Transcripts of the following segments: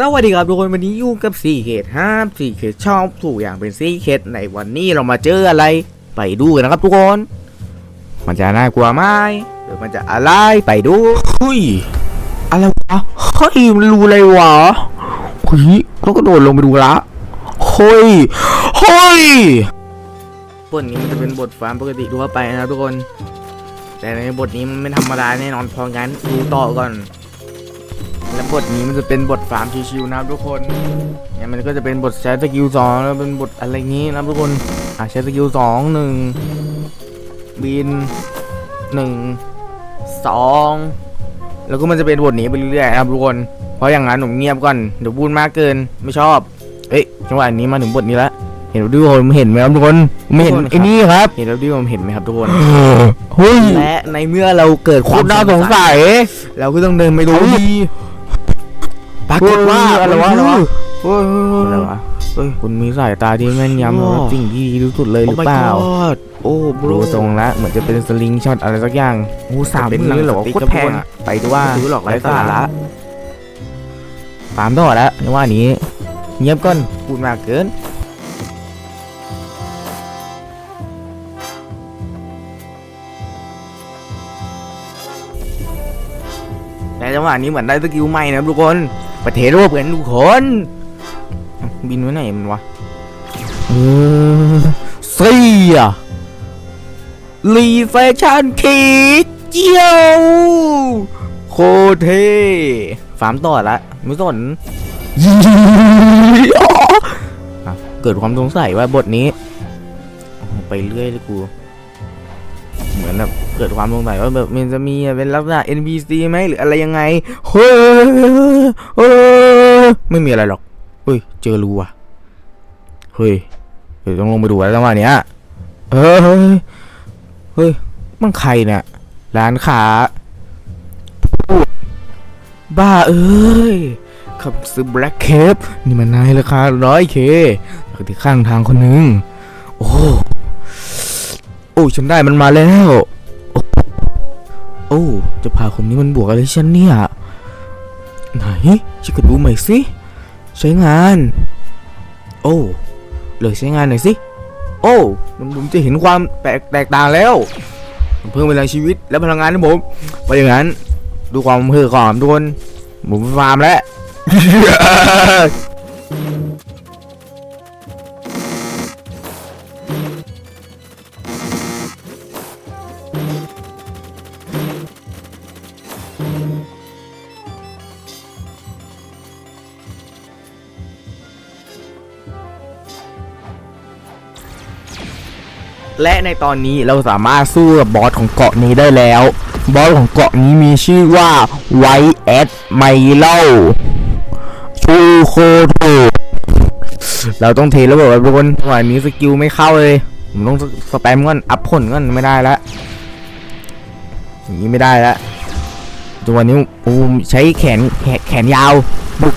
สวัสดีครับทุกคนวันนี้อยู่กับ4เขตห้าม4เขตชอบถูกอย่างเป็น4เขตในวันนี้เรามาเจออะไร ไปดูกันนะครับทุกคน มันจะน่ากลัวไหมหรือมันจะอะไรไปดูเฮ้ยอะไรวะเฮ้ยมันรู้อะไรวะเฮ้ยเราก็โดดลงไปดูละเฮ้ยเฮ้ยบทนี้มันจะเป็นบทฟาร์มปกติทั่วไปนะครับทุกคน แต่ในบทนี้มันไม่ธรรมดาแน่นอนเพราะงั้นดูต่อก่อนและ บทนี้มันจะเป็นบทฟาร์มชิวๆนะครับทุกคนเนี่ยมันก็จะเป็นบทใช้สกิลสองแล้วเป็นบทอะไรงี้นะครับทุกคนอะใช้สกิลสองหนึ่งบินหนึ่งสองแล้วก็มันจะเป็นบทนี้ไปเรื่อยๆนะครับทุกคน เพราะอย่างนั้นผมเงียบก่อนเดี๋ยวพูดมากเกินไม่ชอบเอ้ยจังหวะนี้มาถึงบทนี้แล้วเห็นดิวผมเห็นไหมครับทุกคนไม่เห็นไอ้นี่ครับเห็นดิวผมเห็นไหมครับทุกคนเฮ้ยและในเมื่อเราเกิดโคความตรน่าสงสัยเราก็ต้องเดินไปดูเอาดีปรากฏว่าอะไรวะอะไรวะเฮ้ยอะไรวะเฮ้ยคุณมีสายตาที่แม่นยำโอ้และสิ่งที่ดีที่สุดเลยหรือเปล่า โอ้บรดูทรงแล้วเหมือนจะเป็นสลิงช็อตอะไรสักอย่างโอ้สามเป็นมืหนังอเหรอสติ๊กโคตรแพงครับอะไปดูว่าซื้อหรอกไร้ไร้สาสาระระตามต่อแล้วในว่านี้เงียบก่อนพูดมากเกินแต่จังหวะนี้เหมือนได้สกิลใหม่นะครับทุกคน ประเทศโลกเหมือนทุกคนบินไว้ไหนมันวะเออเสียรีเฟชั่นคีเจียวโคเทฟาร์มต่อละไม่สนเกิดความสงสัยว่าบทนี้ ไปเรื่อยเลยกู เหมือนแบบเกิดความสงสัยว่าแบบมันจะมีเป็นลักษณะ NPC ไหมหรืออะไรยังไงเฮ้ยไม่มีอะไรหรอกเฮ้ยเจอรูว่ะเฮ้ยเดี๋ยวต้องลงไปดูแล้วจังหวะเนี้ยเฮ้ยเฮ้ยมันใครเนี่ยร้านค้าบ้าเอ้ยขับซื้อแบล็กเคปนี่มันนายราคาร้อยเคจากที่ข้างทางคนหนึ่งโอ้ โอ้ฉันได้มันมาแล้ว โอ้จะพาคนนี้มันบวกอะไรฉันเนี่ย ไหนฉันก็ดูใหม่สิใช้งาน โอ้เลยใช้งานหน่อยสิ โอ้มันผมจะเห็นความแตกแตกต่างแล้ว เพิ่มพลังชีวิตและพลังงานให้ผมไปอย่างนั้น ดูความเพื่อความทุกคนผมฟาร์มแล้ว และในตอนนี้เราสามารถสู้กับบอสของเกาะนี้ได้แล้ว บอสของเกาะนี้มีชื่อว่าไวแอดไมโลชูโคโตเราต้องเทระเบิดแบบทุกคนจังหวะนี้สกิลไม่เข้าเลย ผมต้องสแปมก่อนอัพผลก่อนไม่ได้ล้วอย่างนี้ไม่ได้ล้วจังหวะนี้โอ้ใช้แขนแขนแขนยาวบุก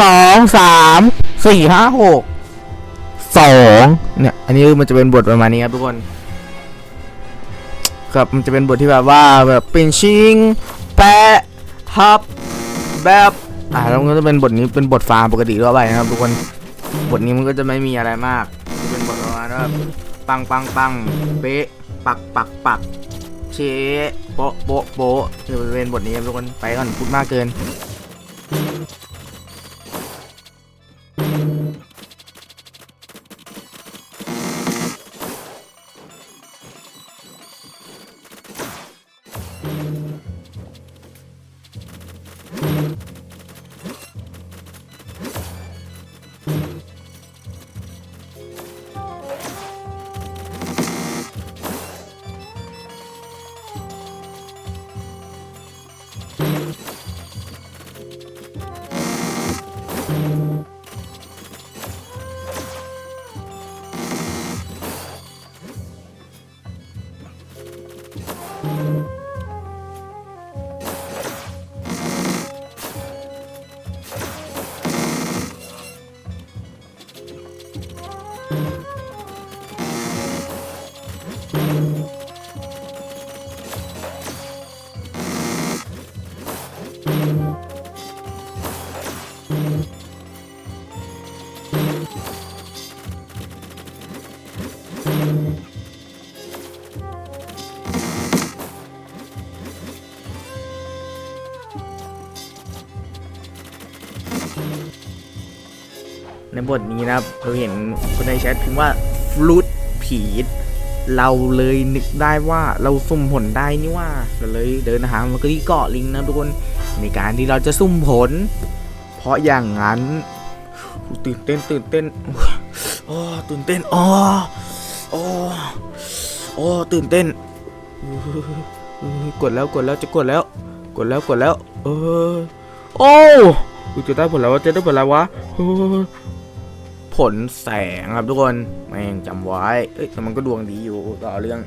สองสามสี่ห้าหก สองเนี่ย อันนี้มันจะเป็นบทประมาณนี้ครับทุกคน ครับ มันจะเป็นบทที่แบบว่าแบบเป็นชิง แปะทับ แบบอ่าแล้วมันก็จะเป็นบทนี้เป็นบทฟาร์มปกติทั่วไปนะครับทุกคน บทนี้มันก็จะไม่มีอะไรมากจะเป็นบทประมาณว่าปังปังปังเป๊ะ ปักปักปักเชะโปะโปะโปะจะเป็นบทนี้ครับทุกคน ไปก่อนพูดมากเกิน ในบทนี้นะครับเราเห็นคนในแชทพิมพ์ว่าฟลุตผี เราเลยนึกได้ว่าเราสุ่มผลได้นี่ว่าเราเลยเดินทางมาที่เกาะลิงนะทุกคนในการที่เราจะสุ่มผล เพราะอย่างนั้นตื่นเต้นตื่นเต้นโอ้ตื่นเต้นอ๋อโอ้โอ้ตื่นเต้นกดแล้วกดแล้วจะกดแล้ว กดแล้วกดแล้ว เออโอ้จะได้ผลแล้วจะได้ผลแล้ววะ ผลแสงครับทุกคนแม่งจำไว้เอ้ยแต่มันก็ดวงดีอยู่ต่อเรื่อง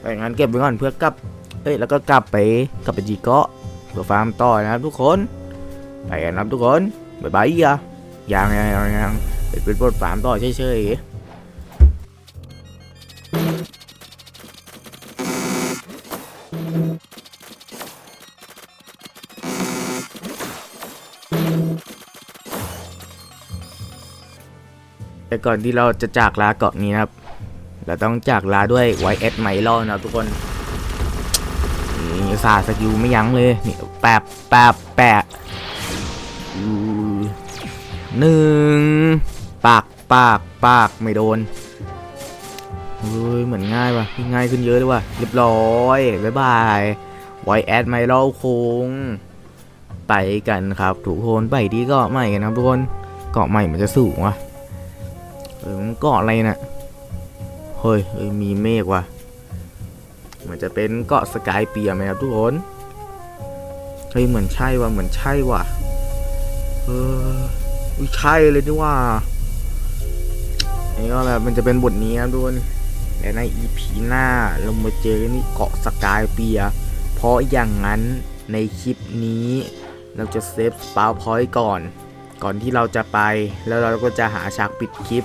แต่งั้นเก็บไว้ก่อนเพื่อกลับ เอ้ยแล้วก็กลับไปกลับไปจีเกาะเพื่อฟาร์มต่อนะครับทุกคนไปกันนครับทุกคนบ๊ายบายอะยังยังยังยังไปเป็นบทฟาร์มต่อเฉยๆ แต่ก่อนที่เราจะจากลาเกาะนี้นะครับ เราต้องจากลาด้วยไวเอสไมลอนนะทุกคนนี่สาสกิลไม่ยั้งเลยนี่แปบแปบแปะหนึ่งปากปากปากไม่โดนเฮ้ยเหมือนง่ายว่ะง่ายขึ้นเยอะเลยว่ะเรียบร้อยบ๊ายบายไวแอดไมลอนคงไปกันครับทุกคนไปที่เกาะใหม่กันนะครับทุกคนเกาะใหม่มันจะสูงว่ะ ออมันเกาะอะไรน่ะเฮ้ยเฮ้ยมีเมฆว่ะมันจะเป็นเกาะสกายเปียไหมครับทุกคนเฮ้ยเหมือนใช่ว่ะเหมือนใช่ว่ะเอออุ๊ยใช่เลยนี่ว่านี่ก็แบบมันจะเป็นบทนี้ครับทุกคนแต่ใน EP หน้าเรามาเจอนี่เกาะสกายเปีย เพราะอย่างนั้นในคลิปนี้เราจะเซฟสปาวพอยต์ก่อน ก่อนที่เราจะไป แล้วเราก็จะหาฉากปิดคลิป